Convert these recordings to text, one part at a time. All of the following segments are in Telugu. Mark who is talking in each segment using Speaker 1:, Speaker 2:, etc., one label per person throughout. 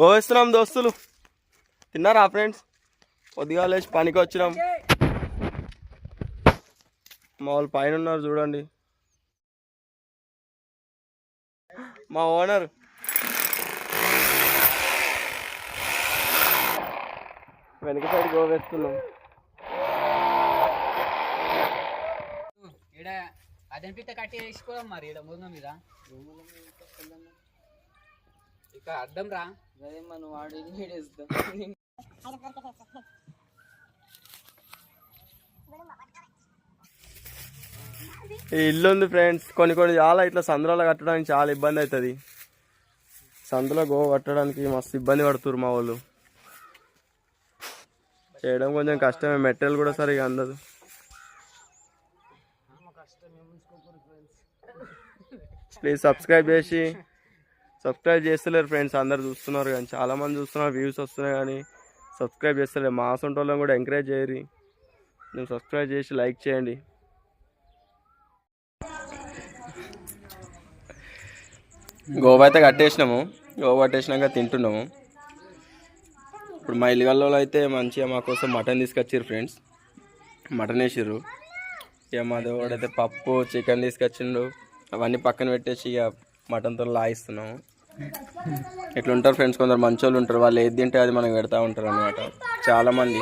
Speaker 1: గోవేస్తున్నాం దోస్తులు. తిన్నారా ఫ్రెండ్స్? పొద్దుగా లేచి పనికి వచ్చినాం. మా వాళ్ళు పైన ఉన్నారు చూడండి. మా ఓనర్. వెనక సైడ్ గోవేస్తున్నాం.
Speaker 2: ఈడ అదనిపిస్తే కట్టి వేసుకోవడం మరి ఇక్కడ ముందు మీద ఇక అర్థం రా.
Speaker 3: మనం వాడి
Speaker 1: ఈ ఇల్లు ఉంది ఫ్రెండ్స్. కొన్ని కొన్ని చాలా ఇట్లా సందులో కట్టడానికి చాలా ఇబ్బంది అవుతుంది. సందులో గో కట్టడానికి మస్తు ఇబ్బంది పడుతున్నారు మా వాళ్ళు. చేయడం కొంచెం కష్టమే. మెటీరియల్ కూడా సరిగా అందదు. ప్లీజ్ సబ్స్క్రైబ్ చేసి సబ్స్క్రైబ్ చేస్తలేరు ఫ్రెండ్స్ అందరు చూస్తున్నారు కానీ చాలామంది చూస్తున్నారు వ్యూస్ వస్తున్నాయి కానీ సబ్స్క్రైబ్ చేస్తలేరు. మా సొంటోళ్ళని కూడా ఎంకరేజ్ చేయరు. నేను సబ్స్క్రైబ్ చేసి లైక్ చేయండి. గోవా అయితే కట్టేసినాము. గోవా కట్టేసినాక తింటున్నాము. ఇప్పుడు మా ఇల్లుగల్లో అయితే మంచిగా మా కోసం మటన్ తీసుకొచ్చారు ఫ్రెండ్స్. మటన్ వేసారు ఇక మా దేవుడు అయితే పప్పు చికెన్ తీసుకొచ్చిండు. అవన్నీ పక్కన పెట్టేసి ఇక మటన్తో లాయిస్తున్నాము ఎట్లుంటారు ఉంటారు ఫ్రెండ్స్ కొందరు మంచి వాళ్ళు ఉంటారు. వాళ్ళు ఏది తింటే అది మనకు పెడతా ఉంటారు అనమాట చాలా మంది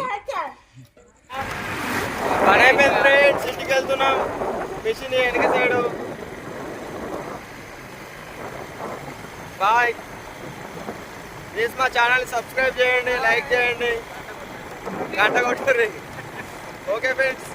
Speaker 1: పని అయిపోయింది ఫ్రెండ్స్ ఇంటికి వెళ్తున్నాం. మిషన్ వెనక సైడు. బాయ్. ప్లీజ్ మా ఛానల్ సబ్స్క్రైబ్ చేయండి లైక్ చేయండి. గంట కొట్టుర్రి ఓకే ఫ్రెండ్స్